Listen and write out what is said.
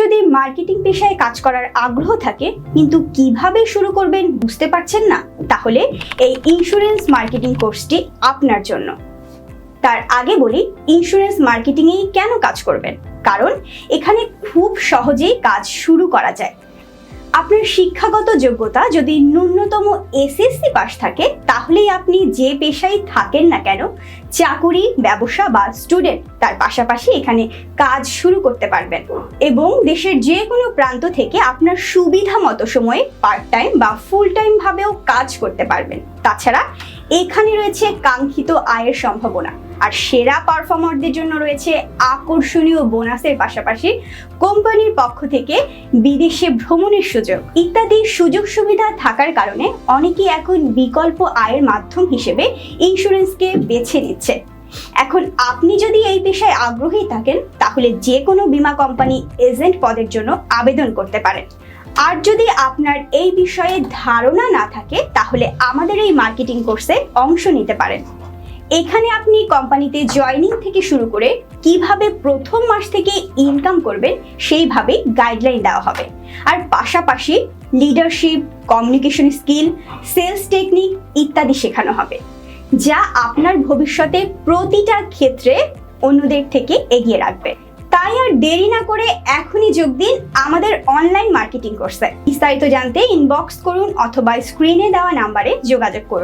যদি মার্কেটিং পেশায় কাজ করার আগ্রহ থাকে, কিন্তু কীভাবে শুরু করবেন বুঝতে পারছেন না, তাহলে এই ইন্স্যুরেন্স মার্কেটিং কোর্সটি আপনার জন্য। তার আগে বলি ইন্স্যুরেন্স মার্কেটিংয়েই কেন কাজ করবেন? কারণ এখানে খুব সহজেই কাজ শুরু করা যায়। আপনার শিক্ষাগত যোগ্যতা যদি ন্যূনতম এসএসসি পাস থাকে, তাহলেই আপনি যে পেশায় থাকেন না কেন, চাকুরি, ব্যবসা বা স্টুডেন্ট, তার পাশাপাশি এখানে কাজ শুরু করতে পারবেন। এবং দেশের যে কোনো প্রান্ত থেকে আপনার সুবিধা মতো সময়ে পার্ট টাইম বা ফুল টাইম ভাবেও কাজ করতে পারবেন। তাছাড়া এখানে রয়েছে কাঙ্ক্ষিত আয়ের সম্ভাবনা। আর সেরা পারফর্মারদের জন্য রয়েছে আকর্ষণীয় বোনাসের পাশাপাশি কোম্পানির পক্ষ থেকে বিদেশে ভ্রমণের সুযোগ। ইত্যাদি সুযোগ সুবিধা থাকার কারণে অনেকেই এখন বিকল্প আয়ের মাধ্যম হিসেবে ইন্স্যুরেন্সকে বেছে নিচ্ছে। এখন আপনি যদি এই পেশায় আগ্রহী থাকেন, তাহলে যে কোনো বীমা কোম্পানি এজেন্ট পদের জন্য আবেদন করতে পারেন। আর যদি আপনার এই বিষয়ে ধারণা না থাকে, তাহলে আমাদের এই মার্কেটিং কোর্সে অংশ নিতে পারেন। এখানে আপনি কোম্পানিতে জয়নিং থেকে শুরু করে কীভাবে প্রথম মাস থেকে ইনকাম করবেন, সেইভাবে গাইডলাইন দেওয়া হবে। আর পাশাপাশি leadership communication skill sales technique ইত্যাদি শেখানো হবে, যা আপনার ভবিষ্যতে প্রতিটা ক্ষেত্রে অন্যদের থেকে এগিয়ে রাখবে। তাই আর দেরি না করে এখনই যোগ দিন আমাদের অনলাইন মার্কেটিং কোর্সে বিস্তারিত জানতে ইনবক্স করুন অথবা স্ক্রিনে দেওয়া নাম্বারে যোগাযোগ করুন।